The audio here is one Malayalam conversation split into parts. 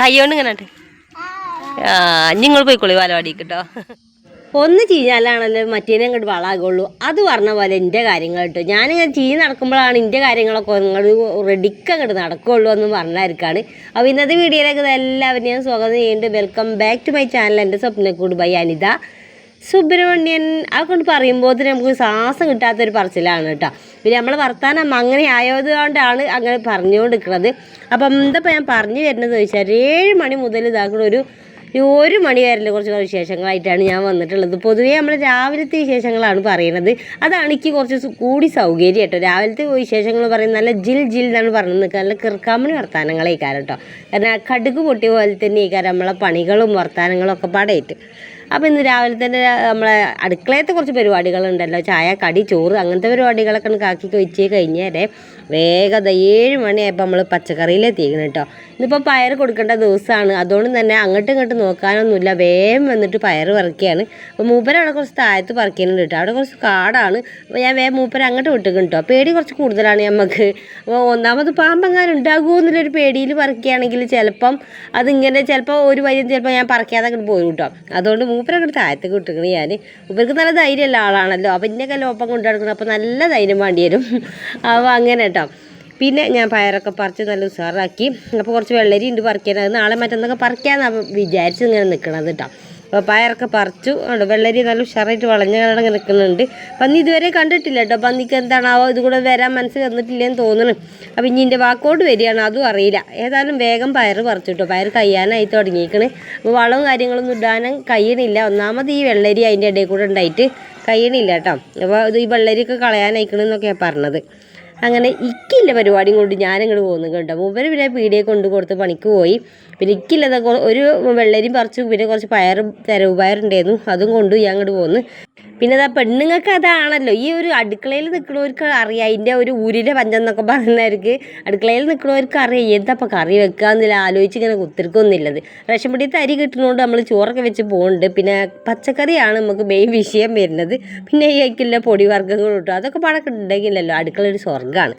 കൈകൊണ്ട് ഇങ്ങനെ ആ നിങ്ങൾ പോയിക്കോളൂ ബാലവാടിക്ക് കേട്ടോ ഒന്ന് ചീഞ്ഞാലാണല്ലോ മറ്റേനെ ഇങ്ങോട്ട് വളാകുള്ളൂ. അത് പറഞ്ഞ പോലെ എന്റെ കാര്യങ്ങൾ കേട്ടോ ഞാനിങ്ങനെ ചീഞ്ഞ് നടക്കുമ്പോഴാണ് എന്റെ കാര്യങ്ങളൊക്കെ നിങ്ങൾ റെഡിക്ക് അങ്ങോട്ട് നടക്കുള്ളൂ എന്ന് പറഞ്ഞായിരിക്കാണ്. അപ്പോൾ ഇന്നത്തെ വീഡിയോയിലേക്ക് എല്ലാവരെയും സ്വാഗതം. ചെയ്യുന്നുണ്ട് welcome back to my channel എന്റെ സ്വപ്നക്കൂട് ബൈ അനിത. സുബ്രഹ്മണ്യൻ അത് കൊണ്ട് പറയുമ്പോൾ നമുക്ക് ശ്വാസം കിട്ടാത്തൊരു പറച്ചിലാണ് കേട്ടോ. പിന്നെ നമ്മൾ വർത്താനം അങ്ങനെ ആയത് കൊണ്ടാണ് അങ്ങനെ പറഞ്ഞുകൊണ്ടിരിക്കുന്നത്. അപ്പം എന്താ ഞാൻ പറഞ്ഞു വരുന്നത് ചോദിച്ചാൽ ഏഴ് മണി മുതൽ ഇതാക്കുന്ന ഒരു ഒരു മണി വരെ കുറച്ച് വിശേഷങ്ങളായിട്ടാണ് ഞാൻ വന്നിട്ടുള്ളത്. പൊതുവേ നമ്മൾ രാവിലത്തെ വിശേഷങ്ങളാണ് പറയുന്നത്. അതാണ് എനിക്ക് കുറച്ച് കൂടി സൗകര്യം കേട്ടോ. രാവിലത്തെ വിശേഷങ്ങൾ പറയുന്നത് നല്ല ജിൽ ജിൽ എന്നാണ് പറഞ്ഞു നിൽക്കുക നല്ല കിർക്കാമണി വർത്താനങ്ങളെ കാരം കേട്ടോ. കാരണം കടുക് പൊട്ടിയ പോലെ തന്നെ ഈ കാരം നമ്മളെ പണികളും വർത്താനങ്ങളും ഒക്കെ പാടായിട്ട്. അപ്പോൾ ഇന്ന് രാവിലെ തന്നെ നമ്മളെ അടുക്കളയത്തെ കുറച്ച് പരിപാടികളുണ്ടല്ലോ. ചായ കടി ചോറ് അങ്ങനത്തെ പരിപാടികളൊക്കെ കാക്കി വെച്ച് കഴിഞ്ഞാൽ വേഗത ഏഴ് മണിയായപ്പോൾ നമ്മൾ പച്ചക്കറിയിലെത്തിക്കണം കേട്ടോ. ഇന്നിപ്പോൾ പയർ കൊടുക്കേണ്ട ദിവസമാണ് അതുകൊണ്ട് തന്നെ അങ്ങോട്ടും ഇങ്ങോട്ടും നോക്കാനൊന്നുമില്ല. വേഗം വന്നിട്ട് പയർ പറിക്കുകയാണ് അപ്പോൾ മൂപ്പര അവിടെ കുറച്ച് താഴത്ത് പറിക്കുന്നുണ്ട് കേട്ടോ. അവിടെ കുറച്ച് കാടാണ്. അപ്പോൾ ഞാൻ വേഗം മൂപ്പര അങ്ങോട്ട് വിട്ടിക്കും കേട്ടോ. പേടി കുറച്ച് കൂടുതലാണ് നമുക്ക് അപ്പോൾ ഒന്നാമത് പാമ്പെങ്ങാനും ഉണ്ടാകുമോ എന്നുള്ളൊരു പേടിയിൽ പറിക്കുകയാണെങ്കിൽ ചിലപ്പം അതിങ്ങനെ ചിലപ്പോൾ ഒരു വരി ചിലപ്പോൾ ഞാൻ പറിക്കാതെ അങ്ങോട്ട് പോയി കേട്ടോ. അതുകൊണ്ട് മൂപ്പരങ്ങോട്ട് താഴത്തേക്ക് വിട്ടിക്കണ് ഞാൻ മൂപ്പർക്ക് നല്ല ധൈര്യമുള്ള ആളാണല്ലോ. അപ്പം ഇന്നൊക്കെ ലോപ്പം കൊണ്ടു അപ്പോൾ നല്ല ധൈര്യം വേണ്ടി വരും. അപ്പോൾ അങ്ങനെ കേട്ടോ പിന്നെ ഞാൻ പയറൊക്കെ പറിച്ച് നല്ല ഉഷാറാക്കി അപ്പോൾ കുറച്ച് വെള്ളരി ഉണ്ട് പറിക്കാൻ അത് നാളെ മറ്റന്നൊക്കെ പറിക്കാമെന്നാണ് വിചാരിച്ച് ഇങ്ങനെ നിൽക്കണത് കേട്ടോ പയറൊക്കെ പറിച്ചു. ഉണ്ട് വെള്ളരി നല്ല ഉഷാറായിട്ട് വളഞ്ഞ കിടങ്ങ് നിൽക്കുന്നുണ്ട്. പന്നി ഇതുവരെ കണ്ടിട്ടില്ല കേട്ടോ. പന്നിക്ക് എന്താണാവോ? ഇത് കൂടെ വരാൻ മനസ്സ് തന്നിട്ടില്ലെന്ന് തോന്നുന്നു അപ്പോൾ ഇനി എന്റെ വാക്കോട് വരികയാണ്. അതും അറിയില്ല. ഏതായാലും വേഗം പയർ പറിച്ചു കേട്ടോ. പയർ കയ്യാനായി തുടങ്ങിയിരിക്കണ് അപ്പോൾ വളവും കാര്യങ്ങളൊന്നും ഇടാനും കഴിയണില്ല. ഒന്നാമത് ഈ വെള്ളരി അതിന്റെ ഇടയിൽ കൂടെ ഉണ്ടായിട്ട് കഴിയണില്ല കേട്ടോ. അപ്പോൾ ഇത് ഈ വെള്ളരിയൊക്കെ കളയാനയക്കണമെന്നൊക്കെയാണ് പറഞ്ഞത്. അങ്ങനെ ഇക്കില്ല പരിപാടിയും കൊണ്ട് ഞാനങ്ങോട്ട് പോകുന്നു കേട്ടോ. മൂപ്പര് പിന്നെ പീടിയെ കൊണ്ട് കൊടുത്ത് പണിക്ക് പോയി. പിന്നെ ഇക്കില്ലത് ഒരു വെള്ളരിയും പറിച്ചു പിന്നെ കുറച്ച് പയറും തെരവ് പയറുണ്ടായിരുന്നു അതും കൊണ്ട് ഞാൻ അങ്ങോട്ട് പോന്നു. പിന്നെ അതാ പെണ്ണുങ്ങൾക്ക് അതാണല്ലോ. ഈ ഒരു അടുക്കളയിൽ നിൽക്കുന്നവർക്ക് അറിയാം. അതിന്റെ ഒരു ഊരിലെ പഞ്ചം എന്നൊക്കെ പറയുന്നവർക്ക് അടുക്കളയിൽ നിൽക്കുന്നവർക്ക് അറിയാം. എന്താ ഇപ്പം കറി വെക്കുക എന്നില്ല? ആലോചിച്ച് ഇങ്ങനെ കുത്തിരിക്കൊന്നുമില്ലത്. റേഷൻ പിടിയത്തെ തരി കിട്ടുന്നതുകൊണ്ട് നമ്മൾ ചോറൊക്കെ വെച്ച് പോകുന്നുണ്ട് പിന്നെ പച്ചക്കറിയാണ് നമുക്ക് മെയിൻ വിഷയം വരുന്നത്. പിന്നെ ഈ അയക്കില്ല പൊടി വർഗങ്ങൾ കിട്ടും അതൊക്കെ പണക്ക് ഉണ്ടെങ്കിലല്ലോ അടുക്കള ഒരു സ്വർഗമാണ്.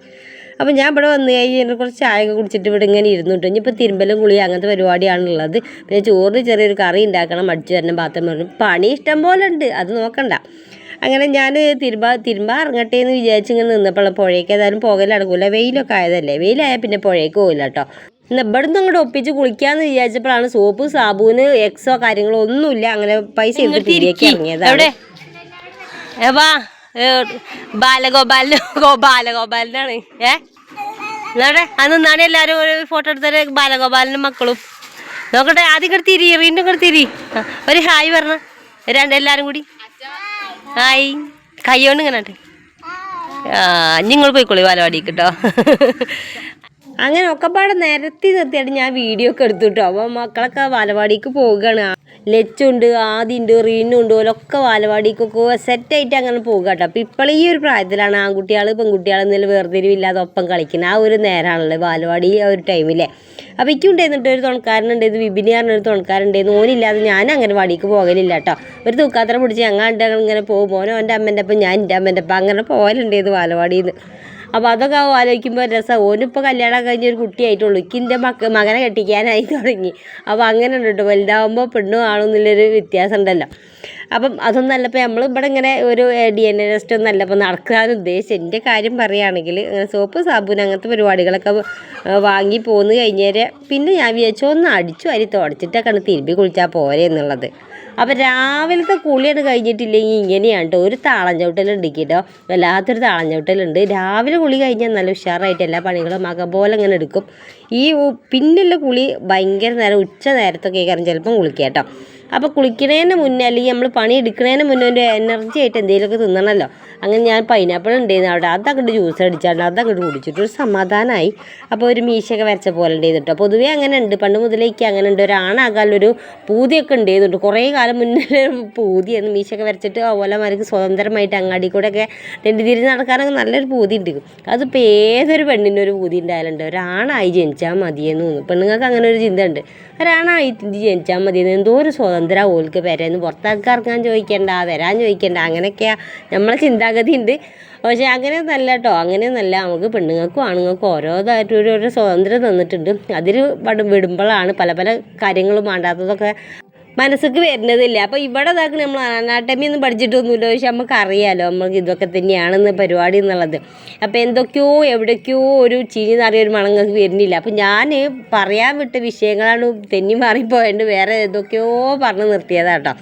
അപ്പോൾ ഞാൻ ഇവിടെ വന്ന് കഴിഞ്ഞാൽ കുറച്ച് ചായയൊക്കെ കുടിച്ചിട്ട് ഇവിടെ ഇങ്ങനെ ഇരുന്നിട്ട് ഇനിയിപ്പോൾ തിരുമ്പലും കുളി അങ്ങനത്തെ പരിപാടിയാണുള്ളത്. പിന്നെ ചോറിന് ചെറിയൊരു കറി ഉണ്ടാക്കണം അടിച്ചു തരണം പാത്രം പറഞ്ഞു പണി ഇഷ്ടം പോലെ ഉണ്ട് അത് നോക്കണ്ട. അങ്ങനെ ഞാൻ തിരുമ്പ തിരുമ്പ ഇറങ്ങട്ടെ എന്ന് വിചാരിച്ച് ഇങ്ങനെ നിന്നപ്പോൾ പുഴയ്ക്ക് ഏതായാലും പോകൽ നടക്കൂല വെയിലൊക്കെ ആയതല്ലേ വെയിലായാൽ പിന്നെ പുഴയ്ക്ക് പോകില്ല കേട്ടോ. ഇന്ന് ഇവിടെ നിന്ന് അങ്ങോട്ട് ഒപ്പിച്ച് കുളിക്കാന്ന് വിചാരിച്ചപ്പോഴാണ് സോപ്പ് സാബൂന് എക്സോ കാര്യങ്ങളോ ഒന്നുമില്ല. അങ്ങനെ പൈസ ഇറങ്ങിയതാണ്. ബാലഗോപാലിന് ബാലഗോപാലിനാണ്. ഏ? എന്നാടെ അന്ന് നിന്നാണ് എല്ലാവരും ഒരു ഫോട്ടോ എടുത്തത് ബാലഗോപാലിനും മക്കളും. നോക്കട്ടെ ആദ്യം ഇങ്ങോട്ട് തിരി വീണ്ടും ഇങ്ങോട്ട് തിരി. ഒരു ഹായ് പറഞ്ഞ. രണ്ട് എല്ലാവരും കൂടി. ഹായ്. കൈ കൊണ്ട് ഇങ്ങനെ. ആ നിങ്ങൾ പോയിക്കോളി ബാലവാടി കേട്ടോ അങ്ങനെ ഒക്കെപ്പാടെ നിരത്തി നിർത്തിയിട്ട് ഞാൻ വീഡിയോ ഒക്കെ എടുത്തു കേട്ടോ മക്കളൊക്കെ വാലവാടിക്ക് പോവുകയാണ്. ലച്ചുണ്ട് ആദിയുണ്ട് റീനുണ്ട് ഓലൊക്കെ വാലവാടിക്കൊക്കെ സെറ്റായിട്ട് അങ്ങനെ പോകുക കേട്ടോ അപ്പോൾ ഇപ്പോൾ ഈ ഒരു പ്രായത്തിലാണ് ആൺകുട്ടികൾ പെൺകുട്ടികൾ എന്തെങ്കിലും വേർതിരിവില്ലാതെ ഒപ്പം കളിക്കുന്നത് ആ ഒരു നേരമാണല്ലോ ബാലവാടി ആ ഒരു ടൈമിലെ അപ്പോൾ എനിക്ക് ഉണ്ടായിരുന്നിട്ട് ഒരു തുണക്കാരനുണ്ടായിരുന്നു വിപിനി പറഞ്ഞൊരു തുണക്കാരുണ്ടായിരുന്നു ഓനില്ലാതെ ഞാൻ അങ്ങനെ വാടിക്ക് പോകലില്ല കേട്ടോ ഒരു തൂക്കാത്ര പിടിച്ച് ഞങ്ങൾ ഇങ്ങനെ പോകും. മോനോ എന്റെ അമ്മേന്റെ അപ്പം ഞാൻ എന്റെ അമ്മേന്റെ അപ്പം അങ്ങനെ പോകലുണ്ടായിരുന്നു ബാലവാടിയിൽ നിന്ന് അപ്പോൾ അതൊക്കെ ആലോചിക്കുമ്പോൾ രസം. ഓനിപ്പോൾ കല്യാണം കഴിഞ്ഞ ഒരു കുട്ടിയായിട്ടുള്ളൂ ഇക്കിന്റെ മക്ക മകനെ കെട്ടിക്കാനായി തുടങ്ങി. അപ്പോൾ അങ്ങനെ ഉണ്ട് കേട്ടോ. വലുതാവുമ്പോൾ പെണ്ണും ആണോ എന്നുള്ളൊരു വ്യത്യാസം ഉണ്ടല്ലോ അപ്പം അതൊന്നും അല്ലപ്പോൾ നമ്മൾ ഇവിടെ ഇങ്ങനെ ഒരു ഡി എൻ എ ടെസ്റ്റ് ഒന്നും അല്ല. അപ്പോൾ നടക്കാൻ ഉദ്ദേശിച്ച് എന്റെ കാര്യം പറയുകയാണെങ്കിൽ സോപ്പ് സാബൂൻ അങ്ങനത്തെ പരിപാടികളൊക്കെ വാങ്ങി പോന്ന് കഴിഞ്ഞേരെ പിന്നെ ഞാൻ വിചാരിച്ചു ഒന്ന് അടിച്ചു അരി തുടച്ചിട്ടൊക്കെയാണ് തിരുമ്പി കുളിച്ചാൽ പോരെ എന്നുള്ളത്. അപ്പം രാവിലത്തെ കുളിയാണ് കഴിഞ്ഞിട്ടില്ലെങ്കിൽ ഇങ്ങനെയാണ് കേട്ടോ ഒരു താളം ചവിട്ടലുണ്ട് കേട്ടോ. വല്ലാത്തൊരു താളം ചവിട്ടലുണ്ട് രാവിലെ കുളി കഴിഞ്ഞാൽ നല്ല ഉഷാറായിട്ട് എല്ലാ പണികളും അകപോലെ പോലെ ഇങ്ങനെ എടുക്കും. ഈ പിന്നെയുള്ള കുളി ഭയങ്കര നേരം ഉച്ച നേരത്തൊക്കെ കാരണം ചിലപ്പം കുളിക്കുക കേട്ടോ. അപ്പോൾ കുളിക്കുന്നതിന് മുന്നേ അല്ലെങ്കിൽ നമ്മൾ പണി എടുക്കുന്നതിന് മുന്നേ ഒരു എനർജി ആയിട്ട് എന്തെങ്കിലുമൊക്കെ തിന്നണമല്ലോ അങ്ങനെ ഞാൻ പൈനാപ്പിൾ ഉണ്ടായിരുന്നു അവിടെ. അതങ്ങോട്ട് ജ്യൂസ് അടിച്ചാണ്ട് അതങ്ങോട്ട് കുടിച്ചിട്ട് ഒരു സമാധാനമായി അപ്പോൾ ഒരു മീശയൊക്കെ വരച്ച പോലെ ഉണ്ടായിരുന്നു പൊതുവേ അങ്ങനെ ഉണ്ട് പണ്ട് മുതലേക്ക് അങ്ങനെ ഉണ്ട് ഒരാണാകാലൊരു പൂതിയൊക്കെ ഉണ്ടായിരുന്നുണ്ട് കുറേ കാലം മുന്നേ പൂതിയായിരുന്നു മീശയൊക്കെ വരച്ചിട്ട് അതുപോലെ മാർക്ക് സ്വതന്ത്രമായിട്ട് അങ്ങാടി കൂടെ ഒക്കെ രണ്ട് തിരിഞ്ഞ് നടക്കാനൊക്കെ നല്ലൊരു പൂതി ഉണ്ട് അതിപ്പോൾ ഏതൊരു പെണ്ണിന്റെ ഒരു പൂതി ഉണ്ടായാലുണ്ട് ഒരാണായി ജനിച്ചാൽ മതിയെന്ന് തോന്നുന്നു. പെണ്ണുങ്ങൾക്ക് അങ്ങനെ ഒരു ചിന്ത ഉണ്ട് ഒരാണായി ജനിച്ചാൽ മതിയെന്ന് എന്തോ ഒരു സ്വതന്ത്രം സ്വാതന്ത്ര്യം ഓൽക്ക് പെരേന്ന് പുറത്താക്കിറങ്ങാൻ ചോദിക്കണ്ട വരാൻ ചോദിക്കണ്ട. അങ്ങനെയൊക്കെയാണ് നമ്മളെ ചിന്താഗതി ഉണ്ട്. പക്ഷേ അങ്ങനെയൊന്നല്ല കേട്ടോ. അങ്ങനെയൊന്നല്ല. നമുക്ക് പെണ്ണുങ്ങൾക്കും ആണുങ്ങൾക്കും ഓരോതായിട്ട് ഒരു സ്വാതന്ത്ര്യം തന്നിട്ടുണ്ട്. അതിൽ വിടുമ്പോഴാണ് പല പല കാര്യങ്ങളും വേണ്ടാത്തതൊക്കെ മനസ്സിക്ക് വരുന്നതില്ല. അപ്പോൾ ഇവിടെ ഇതാക്കണ നമ്മൾ അനാട്ടമി ഒന്നും പഠിച്ചിട്ടൊന്നുമില്ല. പക്ഷെ നമുക്ക് അറിയാലോ നമുക്ക് ഇതൊക്കെ തന്നെയാണെന്ന് പരിപാടി എന്നുള്ളത്. അപ്പോൾ എന്തൊക്കെയോ എവിടേക്കോ ഒരു ചീനി നിറയെ ഒരു മണങ്ങൾക്ക് വരുന്നില്ല. അപ്പോൾ ഞാൻ പറയാൻ വിട്ട വിഷയങ്ങളാണ് തെന്നി മാറിപ്പോയത് വേറെ എന്തൊക്കെയോ പറഞ്ഞ് നിർത്തിയതാട്ടോ.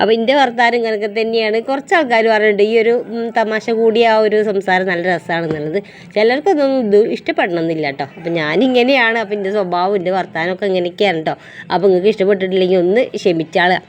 അപ്പോൾ എന്റെ വർത്താനം ഇങ്ങനെയൊക്കെ തന്നെയാണ്. കുറച്ച് ആൾക്കാർ പറയുന്നുണ്ട് ഈ ഒരു തമാശ കൂടിയ ആ ഒരു സംസാരം നല്ല രസമാണെന്നുള്ളത് ചിലർക്കൊന്നും ഇത് ഇഷ്ടപ്പെടണമെന്നില്ല കേട്ടോ അപ്പം ഞാനിങ്ങനെയാണ് അപ്പം എന്റെ സ്വഭാവം എന്റെ വർത്താനമൊക്കെ ഇങ്ങനെയൊക്കെയാണ് കേട്ടോ അപ്പോൾ നിങ്ങൾക്ക് ഇഷ്ടപ്പെട്ടിട്ടില്ലെങ്കിൽ ഒന്ന് ക്ഷമിച്ചാളുക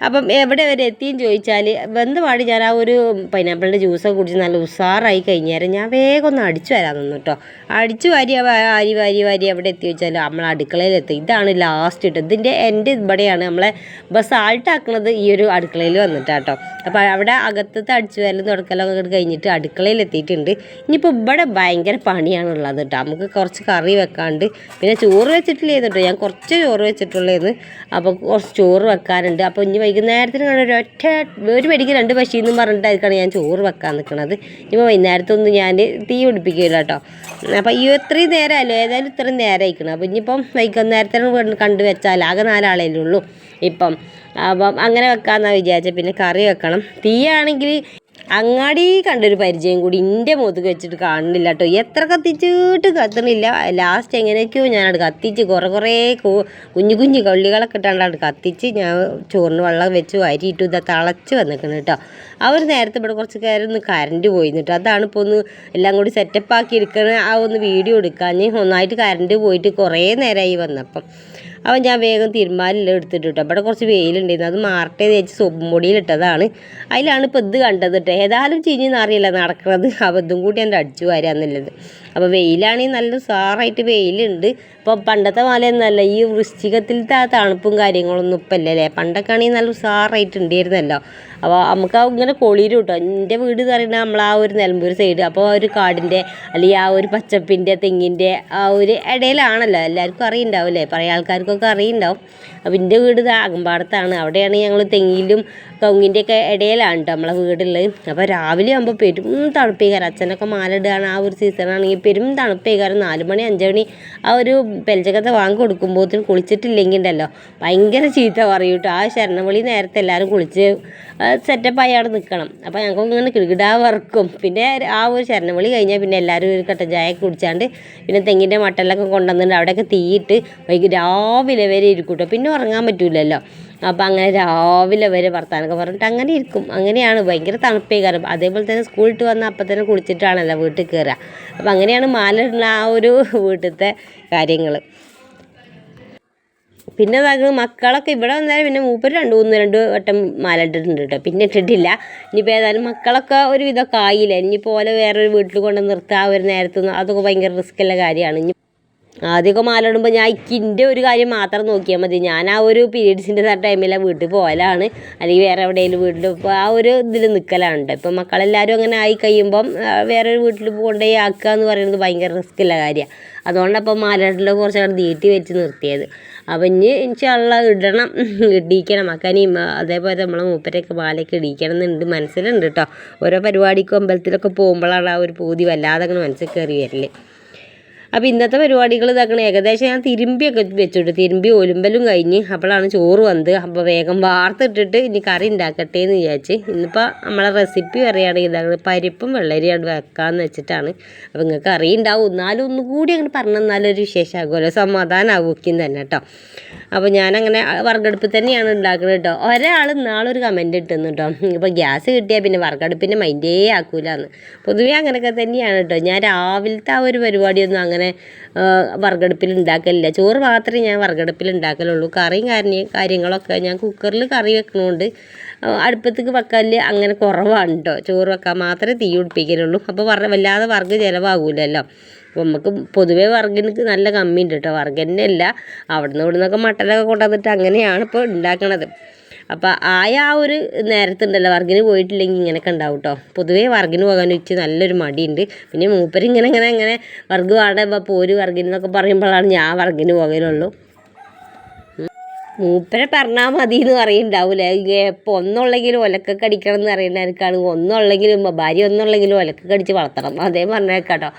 അപ്പം എവിടെ വരെ എത്തിയെന്ന് ചോദിച്ചാൽ വന്ന പാടി ഞാൻ ആ ഒരു പൈനാപ്പിളിന്റെ ജ്യൂസൊക്കെ കുടിച്ച് നല്ല ഉസാറായി കഴിഞ്ഞേരം ഞാൻ വേഗം ഒന്ന് അടിച്ചു വരാൻ നിന്നു കേട്ടോ അടിച്ചു വാരി വാരി വാരി വാരി എവിടെ എത്തി വെച്ചാൽ നമ്മൾ അടുക്കളയിൽ അടുക്കളയിലെത്തി ഇതാണ് ലാസ്റ്റ് ഇട്ടത് ഇതിന്റെ എന്റെ ഇവിടെയാണ് നമ്മളെ ബസ് ആൾട്ടാക്കുന്നത് ഈ ഒരു അടുക്കളയിൽ വന്നിട്ടാട്ടോ അപ്പോൾ അവിടെ അകത്തത്തെ അടിച്ചു വരലും തുടക്കലൊക്കെ കഴിഞ്ഞിട്ട് അടുക്കളയിൽ എത്തിയിട്ടുണ്ട്. ഇനിയിപ്പോൾ ഇവിടെ ഭയങ്കര പണിയാണുള്ളത് കേട്ടോ നമുക്ക് കുറച്ച് കറി വെക്കാണ്ട്. പിന്നെ ചോറ് വെച്ചിട്ടില്ലായിരുന്നു കേട്ടോ ഞാൻ കുറച്ച് ചോറ് വെച്ചിട്ടുള്ളതെന്ന് അപ്പോൾ കുറച്ച് ചോറ് വെക്കാനുണ്ട്. അപ്പോൾ ഇനി വൈകുന്നേരത്തിന് കണ്ട ഒരു ഒറ്റ ഒരു പടിക്ക് രണ്ട് പശി എന്നും പറഞ്ഞിട്ടായിരിക്കാണ് ഞാൻ ചോറ് വെക്കാൻ നിൽക്കണത് ഇനി വൈകുന്നേരത്തൊന്നും ഞാൻ തീ പിടിപ്പിക്കില്ല കേട്ടോ. അപ്പോൾ ഈ ഇത്രയും നേരമല്ലോ ഏതായാലും ഇത്രയും നേരം അയക്കണം അപ്പോൾ ഇനിയിപ്പം വൈകുന്നേരത്തിന് കണ്ടു വെച്ചാൽ ആകെ നാലാളേ ഉള്ളൂ. ഇപ്പം അപ്പം അങ്ങനെ വെക്കാമെന്നാണ് വിചാരിച്ചത് പിന്നെ കറി വെക്കണം. തീയാണെങ്കിൽ അങ്ങാടി കണ്ടൊരു പരിചയം കൂടി എന്റെ മുതു വെച്ചിട്ട് കാണുന്നില്ല കേട്ടോ. എത്ര കത്തിച്ചിട്ട് കത്തണില്ല. ലാസ്റ്റ് എങ്ങനെയൊക്കെയോ ഞാനത് കത്തിച്ച് കുറേ കുറേ കുഞ്ഞു കുഞ്ഞു കള്ളികളൊക്കെ ഇട്ടാണ്ട് കത്തിച്ച് ഞാൻ ചോറിന് വെള്ളം വെച്ച് വാരിയിട്ടു ഇതാ തിളച്ച് വന്നിക്കണം കേട്ടോ. ആ ഒരു നേരത്തെ ഇവിടെ കുറച്ച് നേരം ഒന്ന് കറണ്ട് പോയി കേട്ടോ. അതാണ് ഇപ്പോൾ ഒന്ന് എല്ലാം കൂടി സെറ്റപ്പ് ആക്കി എടുക്കണ ആ ഒന്ന് വീഡിയോ എടുക്കാൻ. ഒന്നായിട്ട് കറണ്ട് പോയിട്ട് കുറേ നേരമായി വന്നപ്പം. അപ്പം ഞാൻ വേഗം തിരുമാലെല്ലാം എടുത്തിട്ട് കേട്ടോ. അവിടെ കുറച്ച് വെയിലുണ്ടായിരുന്നു. അത് മാറട്ടെ തേച്ച് സോപ്പും പൊടിയിലിട്ടതാണ് അതിലാണ് ഇപ്പോൾ ഇത് കണ്ടത് കേട്ടോ. ഏതായാലും ചീഞ്ഞ് അറിയില്ല നടക്കുന്നത് അപ്പോൾ ഇതും കൂടി എന്റെ അടിച്ചു വരാന്നുള്ളത് അപ്പോൾ വെയിലാണെങ്കിൽ നല്ല സാറായിട്ട് വെയിലുണ്ട്. ഇപ്പോൾ പണ്ടത്തെ പോലെയൊന്നുമല്ല ഈ വൃശ്ചികത്തിലത്തെ ആ തണുപ്പും കാര്യങ്ങളൊന്നും ഇപ്പം ഇല്ലല്ലേ പണ്ടൊക്കെ ആണെങ്കിൽ നല്ല സാറായിട്ട് ഉണ്ടായിരുന്നല്ലോ അപ്പോൾ നമുക്ക് ഇങ്ങനെ കൊളിരും കേട്ടോ. എന്റെ വീട് എന്ന് പറയുന്നത് നമ്മൾ ആ ഒരു നിലമ്പൂർ സൈഡ് അപ്പോൾ ആ ഒരു കാടിന്റെ അല്ലെങ്കിൽ ആ ഒരു പച്ചപ്പിന്റെ തെങ്ങിന്റെ ആ ഒരു ഇടയിലാണല്ലോ. എല്ലാവർക്കും അറിയുണ്ടാവില്ലേ പഴയ ആൾക്കാർക്കൊക്കെ അറിയുണ്ടാവും. അപ്പോൾ എന്റെ വീട് അകമ്പാടത്താണ്. അവിടെയാണ് ഞങ്ങൾ തെങ്ങിലും കവുങ്ങിന്റെ ഒക്കെ ഇടയിലാണ് കേട്ടോ നമ്മളെ വീടുള്ളത്. അപ്പോൾ രാവിലെ ആകുമ്പോൾ പെരും തണുപ്പിക്കാറ് അച്ഛനൊക്കെ മാലിടുകയാണ് ആ ഒരു സീസണാണെങ്കിൽ പെരും തണുപ്പേക്കാരം നാല് മണി അഞ്ച് മണി ആ ഒരു പെൽച്ചക്കത്തെ വാങ്ങി കൊടുക്കുമ്പോഴത്തേനും കുളിച്ചിട്ടില്ലെങ്കിൽ ഉണ്ടല്ലോ ഭയങ്കര ചീത്ത പറയും കേട്ടോ ആ ശരണവിളി നേരത്തെ എല്ലാവരും കുളിച്ച് സെറ്റപ്പ് ആയി നിൽക്കണം അപ്പോൾ ഞങ്ങൾക്ക് ഇങ്ങനെ കിടുകിടാ വറക്കും. പിന്നെ ആ ഒരു ശരണവിളി കഴിഞ്ഞാൽ പിന്നെ എല്ലാവരും ഒരു കട്ടൻ ചായ കുടിച്ചാണ്ട് പിന്നെ തെങ്ങിന്റെ മട്ടലൊക്കെ കൊണ്ടുവന്നിട്ട് അവിടെയൊക്കെ തീയിട്ട് വൈകി രാവിലെ വരെ ഇരിക്കും കേട്ടോ പിന്നെ ഉറങ്ങാൻ പറ്റൂലല്ലോ. അപ്പോൾ അങ്ങനെ രാവിലെ വരെ വർത്താനൊക്കെ പറഞ്ഞിട്ട് അങ്ങനെ ഇരിക്കും. അങ്ങനെയാണ് ഭയങ്കര തണുപ്പേ കാരണം അതേപോലെ തന്നെ സ്കൂളിട്ട് വന്നാൽ അപ്പം തന്നെ കുളിച്ചിട്ടാണല്ലോ വീട്ടിൽ കയറുക അപ്പം അങ്ങനെയാണ് മാലുള്ള ആ ഒരു വീട്ടിലത്തെ കാര്യങ്ങൾ പിന്നെ മക്കളൊക്കെ ഇവിടെ വന്നാലും പിന്നെ മൂപ്പര് രണ്ട് മൂന്ന് രണ്ട് വട്ടം മാല ഇട്ടിട്ടുണ്ട് കേട്ടോ. പിന്നെ ഇട്ടിട്ടില്ല. ഇനിയിപ്പോൾ ഏതായാലും മക്കളൊക്കെ ഒരു വിധമൊക്കെ ആയില്ല? ഇനിയിപ്പോൾ ഓലെ വേറൊരു വീട്ടിൽ കൊണ്ട് നിർത്താൻ ഒരു നേരത്തുനിന്ന് അതൊക്കെ ഭയങ്കര റിസ്ക്കുള്ള കാര്യമാണ്. ഇനി ആദ്യമൊക്കെ മാല ഇടുമ്പോൾ ഞാൻ ഇക്കിന്റെ ഒരു കാര്യം മാത്രം നോക്കിയാൽ മതി. ഞാൻ ആ ഒരു പീരീഡ്സിന്റെ ടൈമിൽ വീട്ടിൽ പോകലാണ് അല്ലെങ്കിൽ വേറെ എവിടെയെങ്കിലും വീട്ടിൽ ഇപ്പോൾ ആ ഒരു ഇതിൽ നിൽക്കലാണ് ഇപ്പം മക്കളെല്ലാവരും അങ്ങനെ ആയി കഴിയുമ്പം വേറെ വേറൊരു വീട്ടിൽ കൊണ്ടുപോയി ആക്കുക എന്ന് പറയുന്നത് ഭയങ്കര റിസ്ക്കുള്ള കാര്യമാണ് അതുകൊണ്ടപ്പം മാലയിടൽ കുറച്ച് നീട്ടി വെച്ച് നിർത്തിയത്. അപ്പം ഇനി ഇൻഷാള്ള ഇടണം. ഇടിക്കണം. അക്കാനിയും അതേപോലെ നമ്മളെ മൂപ്പരൊക്കെ മാലയൊക്കെ ഇടിക്കണം എന്നുണ്ട് മനസ്സിലുണ്ട് കേട്ടോ ഓരോ പരിപാടിക്കും അമ്പലത്തിലൊക്കെ പോകുമ്പോഴാണ് ആ ഒരു പൂതി വല്ലാതെ അങ്ങനെ മനസ്സിൽ കയറി വരൽ. അപ്പോൾ ഇന്നത്തെ പരിപാടികൾ ഇതാക്കണം. ഏകദേശം ഞാൻ തിരുമ്പിയൊക്കെ വെച്ചിട്ട്. തിരുമ്പി ഒലുമ്പലും കഴിഞ്ഞ് അപ്പോഴാണ് ചോറ് വന്നത്. അപ്പോൾ വേഗം വാർത്തിട്ടിട്ട് ഇനി കറി ഉണ്ടാക്കട്ടെ എന്ന് വിചാരിച്ച്. ഇന്നിപ്പോൾ നമ്മളെ റെസിപ്പി പറയുകയാണെങ്കിൽ ഇതാണ്. പരിപ്പും വെള്ളരിയാണ് വെക്കാമെന്ന് വെച്ചിട്ടാണ്. അപ്പോൾ നിങ്ങൾക്ക് അറിയുണ്ടാവും. എന്നാലും ഒന്നുകൂടി അങ്ങനെ പറഞ്ഞു തന്നാലൊരു വിശേഷമാകുമല്ലോ സമാധാനമാകും തന്നെ കേട്ടോ. അപ്പോൾ ഞാനങ്ങനെ വറുകടുപ്പ് തന്നെയാണ് ഉണ്ടാക്കുന്നത് കേട്ടോ. ഒരാൾ ഇന്നാളൊരു കമന്റ് ഇട്ടുന്നു കേട്ടോ. ഇപ്പോൾ ഗ്യാസ് കിട്ടിയാൽ പിന്നെ വറുകടുപ്പിന്റെ മൈൻഡേ ആക്കൂലെന്ന്. പൊതുവേ അങ്ങനെയൊക്കെ തന്നെയാണ് കേട്ടോ. ഞാൻ രാവിലത്തെ ആ ഒരു പരിപാടിയൊന്നും അങ്ങനെ വറുകടുപ്പിൽ ഉണ്ടാക്കലില്ല ചോറ് മാത്രമേ ഞാൻ വറുകടുപ്പിൽ ഉണ്ടാക്കലുള്ളൂ കറിയും കാര്യ കാര്യങ്ങളൊക്കെ ഞാൻ കുക്കറിൽ കറി വെക്കണോണ്ട് അടുപ്പത്തേക്ക് വെക്കാൻ അങ്ങനെ കുറവാണ് കേട്ടോ ചോറ് വെക്കാൻ മാത്രമേ തീ പിടിപ്പിക്കലുള്ളൂ. അപ്പോൾ വറ വല്ലാതെ വറുക് ചിലവാകൂലല്ലോ. അപ്പോൾ നമുക്ക് പൊതുവേ വർഗിന് നല്ല കമ്മിയുണ്ട് കേട്ടോ വർഗന്നെ അല്ല അവിടുന്ന് ഇവിടുന്നൊക്കെ മട്ടനൊക്കെ കൊണ്ടുവന്നിട്ട് അങ്ങനെയാണ് ഇപ്പോൾ ഉണ്ടാക്കണത്. അപ്പോൾ ആയ ആ ഒരു നേരത്തുണ്ടല്ലോ വർഗിന് പോയിട്ടില്ലെങ്കിൽ ഇങ്ങനെയൊക്കെ ഉണ്ടാവും കേട്ടോ പൊതുവേ വർഗിന് പോകാൻ വെച്ച് നല്ലൊരു മടിയുണ്ട്. പിന്നെ മൂപ്പര് ഇങ്ങനെ ഇങ്ങനെ ഇങ്ങനെ വർഗ് പാടുമ്പോൾ പോര് വർഗിന് എന്നൊക്കെ പറയുമ്പോഴാണ് ഞാൻ വർഗിന് പോകലുള്ളൂ. മൂപ്പരെ പറഞ്ഞാൽ മതി എന്ന് പറയുന്നുണ്ടാവൂലേ ഇപ്പോൾ ഒന്നുള്ളെങ്കിലും ഒലക്കൊക്കെ അടിക്കണം എന്ന് പറയുന്നവർക്കാണ്. ഒന്നുള്ളെങ്കിലും ഭാര്യ ഒന്നുള്ളെങ്കിലും ഒലക്കൊക്കെ അടിച്ച് വളർത്തണം. അതേ പറഞ്ഞേക്കാട്ടോ.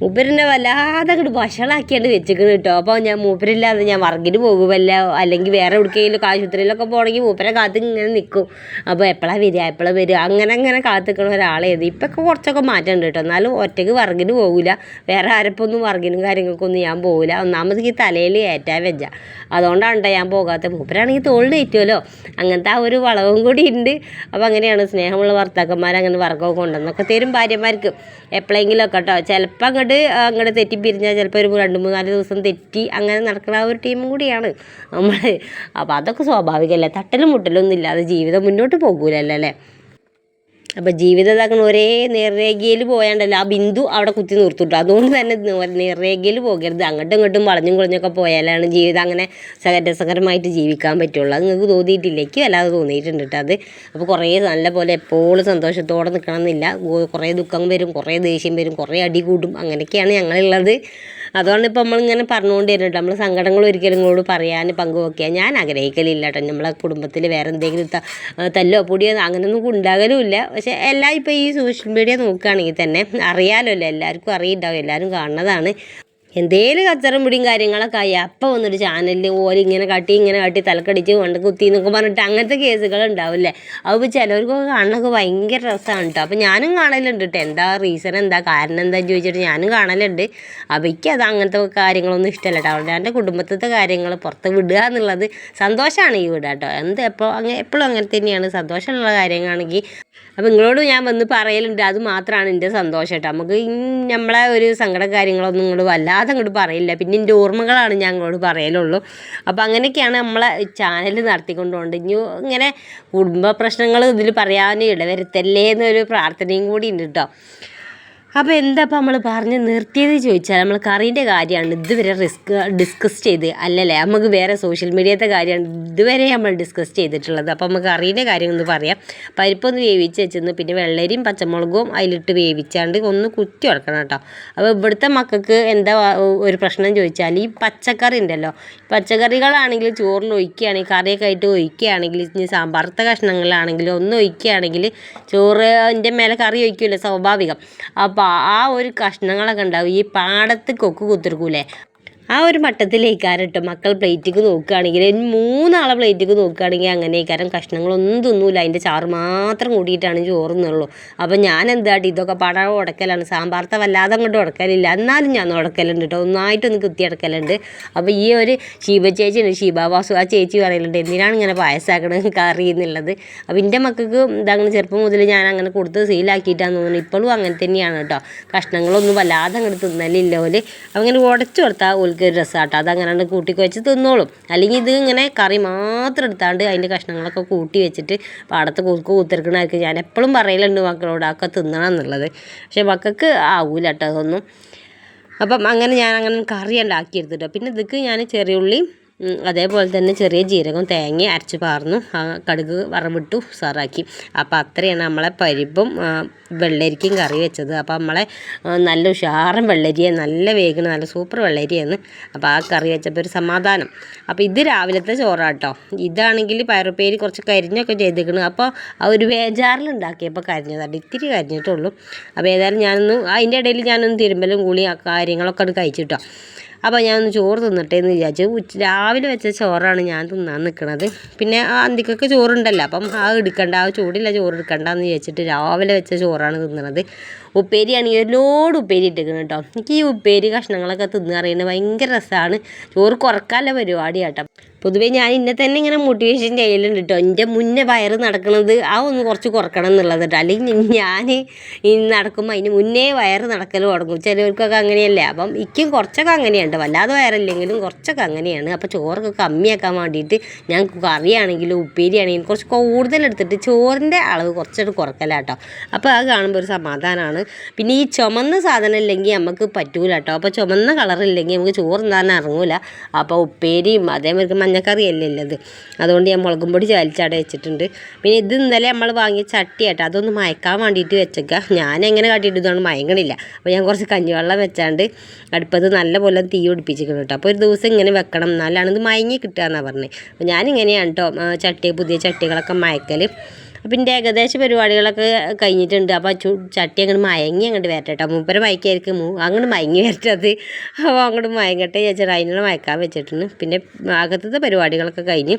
മൂപ്പരിനെ വല്ലാതെ അങ്ങോട്ട് വഷളാക്കിയാണ്ട് വെച്ചിരിക്കുന്നത് കേട്ടോ. അപ്പോൾ ഞാൻ മൂപ്പരില്ലാതെ ഞാൻ വർഗിന് പോകുമല്ല അല്ലെങ്കിൽ വേറെ എവിടേക്കെങ്കിലും ആശുപത്രിയിലൊക്കെ പോകണമെങ്കിൽ മൂപ്പരെ കാത്ത് ഇങ്ങനെ നിൽക്കും അപ്പോൾ എപ്പോഴാണ് വരിക എപ്പോഴാണ് വരിക അങ്ങനെ അങ്ങനെ കാത്തുക്കണ ഒരാളേത് ഇപ്പൊക്കെ കുറച്ചൊക്കെ മാറ്റമുണ്ട് കേട്ടോ. എന്നാലും ഒറ്റയ്ക്ക് വർഗിന് പോകില്ല വേറെ ആരപ്പൊന്നും വർഗിനും കാര്യങ്ങൾക്കൊന്നും ഞാൻ പോകില്ല ഒന്നാമത് ഈ തലയിൽ ഏറ്റാൻ വെച്ച അതുകൊണ്ടാണ് ഞാൻ പോകാത്ത. മൂപ്പരാണെങ്കിൽ തോളിൽ ഏറ്റുമല്ലോ അങ്ങനത്തെ ആ ഒരു വളവും കൂടി ഉണ്ട് അപ്പോൾ അങ്ങനെയാണ് സ്നേഹമുള്ള ഭർത്താക്കന്മാർ അങ്ങനെ വർഗമൊക്കെ കൊണ്ടുവന്നൊക്കെ തരും ഭാര്യമാർക്ക്. എപ്പോഴെങ്കിലും ഒക്കെ കേട്ടോ ചിലപ്പോൾ അങ്ങോട്ട് അങ്ങോട്ട് തെറ്റി പിരിഞ്ഞാൽ ചിലപ്പോൾ ഒരു രണ്ട് മൂന്നാൽ ദിവസം തെറ്റി അങ്ങനെ നടക്കുന്ന ആ ഒരു ടീമും കൂടിയാണ് നമ്മൾ അപ്പോൾ അതൊക്കെ സ്വാഭാവികമല്ലേ തട്ടലും മുട്ടലും ഒന്നും ഇല്ലാതെ ജീവിതം മുന്നോട്ട് പോകൂലല്ലോ അല്ലേ? അപ്പം ജീവിതം ഒരേ നേർരേഖയിൽ പോയാണ്ടല്ലോ ആ ബിന്ദു അവിടെ കുത്തി നിർത്തുട്ടോ. അതുകൊണ്ട് തന്നെ നേർരേഖയിൽ പോകരുത്. അങ്ങോട്ടും ഇങ്ങോട്ടും വളഞ്ഞും കുളഞ്ഞൊക്കെ പോയാലാണ് ജീവിതം അങ്ങനെ സക- രസകരമായിട്ട് ജീവിക്കാൻ പറ്റുള്ളൂ. അത് നിങ്ങൾക്ക് തോന്നിയിട്ടില്ല? വല്ലാതെ തോന്നിയിട്ടുണ്ട് കേട്ടോ അത്. അപ്പോൾ കുറേ നല്ല പോലെ എപ്പോഴും സന്തോഷത്തോടെ നിൽക്കണം എന്നില്ല കുറേ ദുഃഖം വരും കുറേ ദേഷ്യം വരും കുറേ അടി കൂടും. അങ്ങനെയൊക്കെയാണ് ഞങ്ങളുള്ളത്. അതുകൊണ്ട് ഇപ്പോൾ നമ്മളിങ്ങനെ പറഞ്ഞുകൊണ്ട് വരുന്നുണ്ട് നമ്മൾ സങ്കടങ്ങൾ ഒരിക്കലും കൂടി പറയാൻ പങ്കുവെക്കുക ഞാൻ ആഗ്രഹിക്കലില്ല കേട്ടോ നമ്മളെ കുടുംബത്തിൽ വേറെ എന്തെങ്കിലും തല്ലോ പൊടിയോ അങ്ങനെയൊന്നും ഉണ്ടാകലുമില്ല. പക്ഷേ എല്ലാം ഇപ്പോൾ ഈ സോഷ്യൽ മീഡിയ നോക്കുകയാണെങ്കിൽ തന്നെ അറിയാലോ അല്ലേ? എല്ലാവർക്കും അറിയുണ്ടാവും. എല്ലാവരും കാണുന്നതാണ്. എന്തേലും കച്ചറും പിടിയും കാര്യങ്ങളൊക്കെ ആയി. അപ്പം വന്നൊരു ചാനലിൽ ഓൽ ഇങ്ങനെ കാട്ടി ഇങ്ങനെ കാട്ടി തലക്കടിച്ച് കൊണ്ട് കുത്തി എന്നൊക്കെ പറഞ്ഞിട്ട് അങ്ങനത്തെ കേസുകൾ ഉണ്ടാവില്ലേ? അപ്പോൾ ചിലവർക്കൊക്കെ കാണാനൊക്കെ ഭയങ്കര രസമാണ് കേട്ടോ അപ്പോൾ ഞാനും കാണലുണ്ട് കേട്ടോ എന്താ റീസൺ എന്താ കാരണം എന്താ ചോദിച്ചിട്ട് ഞാനും കാണലുണ്ട്. അവയ്ക്ക് അത് അങ്ങനത്തെ കാര്യങ്ങളൊന്നും ഇഷ്ടമല്ല കേട്ടോ അതുകൊണ്ട് എന്റെ കുടുംബത്തിലത്തെ കാര്യങ്ങൾ പുറത്ത് വിടുക എന്നുള്ളത് സന്തോഷമാണ് ഈ വിടുക കേട്ടോ എന്ത് എപ്പോൾ അങ്ങനെ എപ്പോഴും അങ്ങനെ തന്നെയാണ്. സന്തോഷമുള്ള കാര്യങ്ങളാണെങ്കിൽ അപ്പോൾ നിങ്ങളോട് ഞാൻ വന്ന് പറയലുണ്ട്. അത് മാത്രമാണ് എന്റെ സന്തോഷം കേട്ടോ നമുക്ക് നമ്മളെ ഒരു സങ്കട കാര്യങ്ങളൊന്നും ഇങ്ങോട്ട് വല്ലാതെ അങ്ങോട്ട് പറയില്ല. പിന്നെ എന്റെ ഓർമ്മകളാണ് ഞാൻ അങ്ങോട്ട് പറയലുള്ളൂ. അപ്പോൾ അങ്ങനെയൊക്കെയാണ് നമ്മളെ ചാനൽ നടത്തിക്കൊണ്ട് പോകുന്നത് ഇനി ഇങ്ങനെ കുടുംബ പ്രശ്നങ്ങൾ ഇതിൽ പറയാൻ ഇടവരുത്തല്ലേ എന്നൊരു പ്രാർത്ഥനയും കൂടി ഉണ്ട് കേട്ടോ അപ്പോൾ എന്താ അപ്പോൾ നമ്മൾ പറഞ്ഞ് നിർത്തിയത് ചോദിച്ചാൽ നമ്മൾ കറീന്റെ കാര്യമാണ് ഇതുവരെ റിസ്ക് ഡിസ്കസ് ചെയ്ത് അല്ലല്ലേ? നമുക്ക് വേറെ സോഷ്യൽ മീഡിയത്തെ കാര്യമാണ് ഇതുവരെ നമ്മൾ ഡിസ്കസ് ചെയ്തിട്ടുള്ളത്. അപ്പോൾ നമുക്ക് കറീന്റെ കാര്യം ഒന്ന് പറയാം. പരിപ്പൊന്ന് വേവിച്ച് വെച്ചെന്ന് പിന്നെ വെള്ളരിയും പച്ചമുളകും അതിലിട്ട് വേവിച്ചാണ്ട് ഒന്ന് കുത്തി ഉടക്കണം കേട്ടോ. അപ്പോൾ ഇവിടുത്തെ മക്കൾക്ക് എന്താ ഒരു പ്രശ്നം ചോദിച്ചാൽ ഈ പച്ചക്കറി ഉണ്ടല്ലോ. പച്ചക്കറികളാണെങ്കിൽ ചോറിൽ ഒഴിക്കുകയാണെങ്കിൽ കറിയൊക്കെ ആയിട്ട് ഒഴിക്കുകയാണെങ്കിൽ ഇനി സാമ്പാറത്തെ കഷ്ണങ്ങളാണെങ്കിലും ഒന്ന് ഒഴിക്കുകയാണെങ്കിൽ ചോറിന്റെ മേലെ കറി ഒഴിക്കുമല്ലോ സ്വാഭാവികം. അപ്പോൾ ആ ഒരു കഷ്ണങ്ങളൊക്കെ ഉണ്ടാവും. ഈ പാടത്ത് കൊക്ക് കുത്തിർക്കൂലേ ആ ഒരു മട്ടത്തിലേക്കാരട്ടോ മക്കൾ പ്ലേറ്റിക്ക് നോക്കുകയാണെങ്കിൽ. മൂന്നാളെ പ്ലേറ്റിക്ക് നോക്കുകയാണെങ്കിൽ അങ്ങനെയൊക്കെ കഷ്ണങ്ങളൊന്നും തിന്നൂല. അതിന്റെ ചാറ് മാത്രം കൂട്ടിയിട്ടാണ് ചോറുന്നുള്ളൂ അപ്പോൾ ഞാൻ എന്താട്ടി ഇതൊക്കെ പടം ഉടക്കലാണ്. സാമ്പാർത്ത വല്ലാതെ അങ്ങോട്ട് ഉടക്കലില്ല. എന്നാലും ഞാൻ ഉടക്കലുണ്ട് കേട്ടോ ഒന്നായിട്ടൊന്ന് കുത്തി അടക്കലുണ്ട് അപ്പോൾ ഈ ഒരു ശിവ ചേച്ചിയുണ്ട്. ശിവവാസു ആ ചേച്ചി പറയുന്നുണ്ട് എന്തിനാണ് ഇങ്ങനെ പായസാക്കണത് കറി എന്നുള്ളത്? അപ്പോൾ എന്റെ മക്കൾക്ക് ഇതങ്ങനെ ചെറുപ്പം മുതൽ ഞാൻ അങ്ങനെ കൊടുത്ത് സീലാക്കിയിട്ടാന്ന് തോന്നുന്നു. ഇപ്പോഴും അങ്ങനെ തന്നെയാണ് കേട്ടോ കഷ്ണങ്ങളൊന്നും വല്ലാതെ അങ്ങോട്ട് തിന്നലില്ല ഓൽ. അങ്ങനെ ഉടച്ചു കൊടുത്താൽ ഓൽക്ക് ഒരു രസമാട്ടോ അതങ്ങനെ കൂട്ടി തിന്നോളും. അല്ലെങ്കിൽ ഇത് ഇങ്ങനെ കറി മാത്രം എടുത്താണ്ട് അതിന്റെ കഷ്ണങ്ങളൊക്കെ കൂട്ടി വെച്ചിട്ട് പാടത്ത് കൂക്ക് കൂത്തിരിക്കണമായിരിക്കും ഞാൻ എപ്പോഴും പറയലുണ്ട് മക്കളോട് അതൊക്കെ തിന്നണം എന്നുള്ളത്. പക്ഷേ മക്കൾക്ക് ആവൂല കേട്ടോ അതൊന്നും. അപ്പം അങ്ങനെ ഞാൻ അങ്ങനെ കറി ഉണ്ടാക്കി എടുത്തിട്ടോ പിന്നെ ഇതൊക്കെ ഞാൻ ചെറിയ ഉള്ളി ഉം, അതേപോലെ തന്നെ ചെറിയ ജീരകം തേങ്ങ അരച്ച് പാർന്നു. ആ കടുക് വറവിട്ടു സാറാക്കി അപ്പോൾ അത്രയാണ് നമ്മളെ പരിപ്പും വെള്ളരിക്കും കറി വെച്ചത്. അപ്പോൾ നമ്മളെ നല്ല ഉഷാറും വെള്ളരിയെ നല്ല വേഗണ നല്ല സൂപ്പർ വെള്ളരിയാണ്. അപ്പോൾ ആ കറി വെച്ചപ്പോൾ ഒരു സമാധാനം. അപ്പോൾ ഇത് രാവിലത്തെ ചോറാട്ടോ. ഇതാണെങ്കിൽ പയറുപ്പേരി കുറച്ച് കരിഞ്ഞൊക്കെ ചെയ്തിരിക്കണം. അപ്പോൾ ആ ഒരു വേജാറിൽ ഉണ്ടാക്കിയപ്പോൾ കരിഞ്ഞതാണ്. ഇത്തിരി കരിഞ്ഞിട്ടുള്ളൂ. അപ്പോൾ ഏതായാലും ഞാനൊന്ന് അതിന്റെ ഇടയിൽ ഞാനൊന്ന് തിരുമ്പലും ആ കാര്യങ്ങളൊക്കെ അത് കഴിച്ചിട്ടോ. അപ്പോൾ ഞാൻ ഒന്ന് ചോറ് തിന്നട്ടെ എന്ന് വിചാരിച്ചു. ഉച്ച രാവിലെ വെച്ച ചോറാണ് ഞാൻ തിന്നാൻ നിൽക്കുന്നത് പിന്നെ ആ അന്തിക്കൊക്കെ ചോറുണ്ടല്ലോ അപ്പം ആ എടുക്കണ്ട ആ ചൂടില്ല ചോറ് എടുക്കണ്ട എന്ന് വിചാരിച്ചിട്ട് രാവിലെ വെച്ച ചോറാണ് തിന്നണത്. ഉപ്പേരിയാണെങ്കിൽ ഒരു ലോഡ് ഉപ്പേരി ഇട്ടിരിക്കണം കേട്ടോ. എനിക്ക് ഈ ഉപ്പേരി കഷ്ണങ്ങളൊക്കെ തിന്ന് അറിയുന്നത് ഭയങ്കര രസമാണ് ചോറ് കുറക്കാനുള്ള പരിപാടി കേട്ടോ പൊതുവേ ഞാൻ ഇന്നെ തന്നെ ഇങ്ങനെ മോട്ടിവേഷൻ ചെയ്യലുണ്ട് കേട്ടോ എന്റെ മുന്നേ വയറ് നടക്കുന്നത് ആ ഒന്ന് കുറച്ച് കുറക്കണം എന്നുള്ളത് കേട്ടോ അല്ലെങ്കിൽ ഞാൻ ഈ നടക്കുമ്പോൾ അതിന് മുന്നേ വയറ് നടക്കൽ തുടങ്ങും. ചിലവർക്കൊക്കെ അങ്ങനെയല്ലേ. അപ്പം ഇക്കും കുറച്ചൊക്കെ അങ്ങനെയുണ്ട്. വല്ലാതെ വയറില്ലെങ്കിലും കുറച്ചൊക്കെ അങ്ങനെയാണ്. അപ്പോൾ ചോറൊക്കെ കമ്മിയാക്കാൻ വേണ്ടിയിട്ട് ഞാൻ കറിയാണെങ്കിലും ഉപ്പേരിയാണെങ്കിലും കുറച്ച് കൂടുതൽ എടുത്തിട്ട് ചോറിന്റെ അളവ് കുറച്ചൊരു കുറക്കലാട്ടോ അപ്പോൾ അത് കാണുമ്പോൾ ഒരു സമാധാനമാണ് പിന്നെ ഈ ചുമന്ന സാധനം ഇല്ലെങ്കിൽ നമുക്ക് പറ്റൂല കേട്ടോ അപ്പോൾ ചുമന്ന കളറില്ലെങ്കിൽ നമുക്ക് ചോറ് തിന്നാൻ ഇറങ്ങൂല അപ്പോൾ ഉപ്പേരിയും അതേമാതിരി മഞ്ഞക്കറിയല്ലേ ഉള്ളത് അതുകൊണ്ട് ഞാൻ മുളകും പൊടി ചാലിച്ചാടെ വെച്ചിട്ടുണ്ട്. പിന്നെ ഇത് ഇന്നലെ നമ്മൾ വാങ്ങിയ ചട്ടിയായിട്ട് അതൊന്ന് മയക്കാൻ വേണ്ടിയിട്ട് വെച്ചേക്കുക ഞാൻ എങ്ങനെ കാട്ടിയിട്ട് മയങ്ങണില്ല. അപ്പോൾ ഞാൻ കുറച്ച് കഞ്ഞിവെള്ളം വെച്ചാണ്ട് അടുപ്പത്ത് നല്ല പോലെ തീ പിടിപ്പിച്ചിരിക്കണം കേട്ടോ. അപ്പോൾ ഒരു ദിവസം ഇങ്ങനെ വെക്കണം. എന്നാലാണ് ഇത് മയങ്ങി കിട്ടുക എന്നാണ് പറഞ്ഞത് അപ്പോൾ ഞാനിങ്ങനെയാണ് കേട്ടോ ചട്ടി പുതിയ ചട്ടികളൊക്കെ മയക്കൽ അപ്പം എന്റെ ഏകദേശ പരിപാടികളൊക്കെ കഴിഞ്ഞിട്ടുണ്ട്. അപ്പോൾ ചു ചട്ടി അങ്ങോട്ട് മയങ്ങി അങ്ങോട്ട് വരട്ടെ കേട്ടോ മൂപ്പര മയക്കായിരിക്കും. മൂ അങ്ങോട്ട് മയങ്ങി വരട്ടത്. അപ്പോൾ അങ്ങോട്ട് മയങ്ങട്ടെ ചേച്ചി അതിനുള്ള മയക്കാൻ വെച്ചിട്ടുണ്ട്. പിന്നെ അകത്തത്തെ പരിപാടികളൊക്കെ കഴിഞ്ഞ്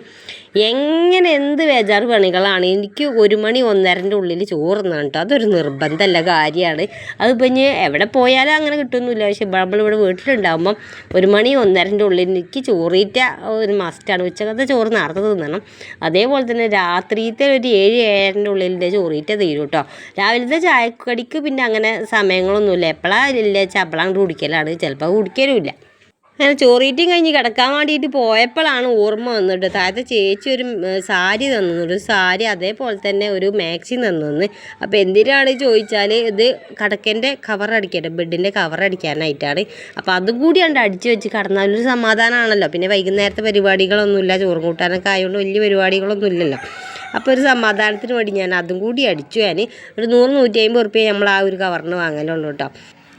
എങ്ങനെ എന്ത് ബേജാറ് പണികളാണ്. എനിക്ക് ഒരു മണി ഒന്നരന്റെ ഉള്ളിൽ ചോറുന്നാണ് കേട്ടോ അതൊരു നിർബന്ധമല്ല കാര്യമാണ് അതിപ്പോൾ ഇനി എവിടെ പോയാലും അങ്ങനെ കിട്ടുമൊന്നുമില്ല പക്ഷെ നമ്മളിവിടെ വീട്ടിലുണ്ടാകുമ്പം ഒരു മണി ഒന്നരന്റെ ഉള്ളിൽ എനിക്ക് ചോറീറ്റ ഒരു മസ്റ്റാണ് ഉച്ചക്കത്തെ ചോറ് നേരത്തെ തിന്നണം. അതേപോലെ തന്നെ രാത്രിയിലത്തെ ഒരു ഏഴ് ഏഴരന്റെ ഉള്ളിൽ ചോറിയിട്ടേ തീരും കേട്ടോ രാവിലത്തെ ചായക്കടിക്ക് പിന്നെ അങ്ങനെ സമയങ്ങളൊന്നുമില്ല. എപ്പോഴാണ് ഇല്ല വെച്ചാൽ അപ്പോഴാണ് കുടിക്കലാണ്. ചിലപ്പോൾ കുടിക്കലുമില്ല. അങ്ങനെ ചോറീറ്റും കഴിഞ്ഞ് കിടക്കാൻ വേണ്ടിയിട്ട് പോയപ്പോഴാണ് ഓർമ്മ വന്നിട്ട് താഴത്തെ ചേച്ചി ഒരു സാരി തന്നു. ഒരു സാരി അതേപോലെ തന്നെ ഒരു മാക്സി തന്നു അപ്പോൾ എന്തിനാണ് ചോദിച്ചാൽ ഇത് കടക്കന്റെ കവർ അടിക്കട്ടെ ബെഡിന്റെ കവർ അടിക്കാനായിട്ടാണ്. അപ്പോൾ അതും കൂടി കണ്ട് അടിച്ച് വെച്ച് കടന്നാൽ ഒരു സമാധാനമാണല്ലോ പിന്നെ വൈകുന്നേരത്തെ പരിപാടികളൊന്നുമില്ല. ചോറും കൂട്ടാനൊക്കെ ആയതുകൊണ്ട് വലിയ പരിപാടികളൊന്നും ഇല്ലല്ലോ അപ്പോൾ ഒരു സമാധാനത്തിന് വേണ്ടി ഞാൻ അതും കൂടി അടിച്ചു. ഞാൻ ഒരു നൂറ് നൂറ്റി അമ്പത് റുപ്യ നമ്മൾ ആ ഒരു കവറിന് വാങ്ങലുള്ളൂ കേട്ടോ.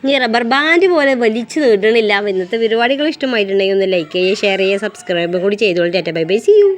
ഇനി റബ്ബർ ബാൻഡ് പോലെ വലിച്ചു നീട്ടണില്ല ഇന്നത്തെ പരിപാടികൾ ഇഷ്ടമായിട്ടുണ്ടെങ്കിൽ ഒന്ന് ലൈക്ക് ചെയ്യുക ഷെയർ ചെയ്യുക സബ്സ്ക്രൈബ് കൂടി ചെയ്തോളൂ. Tata bye bye. See you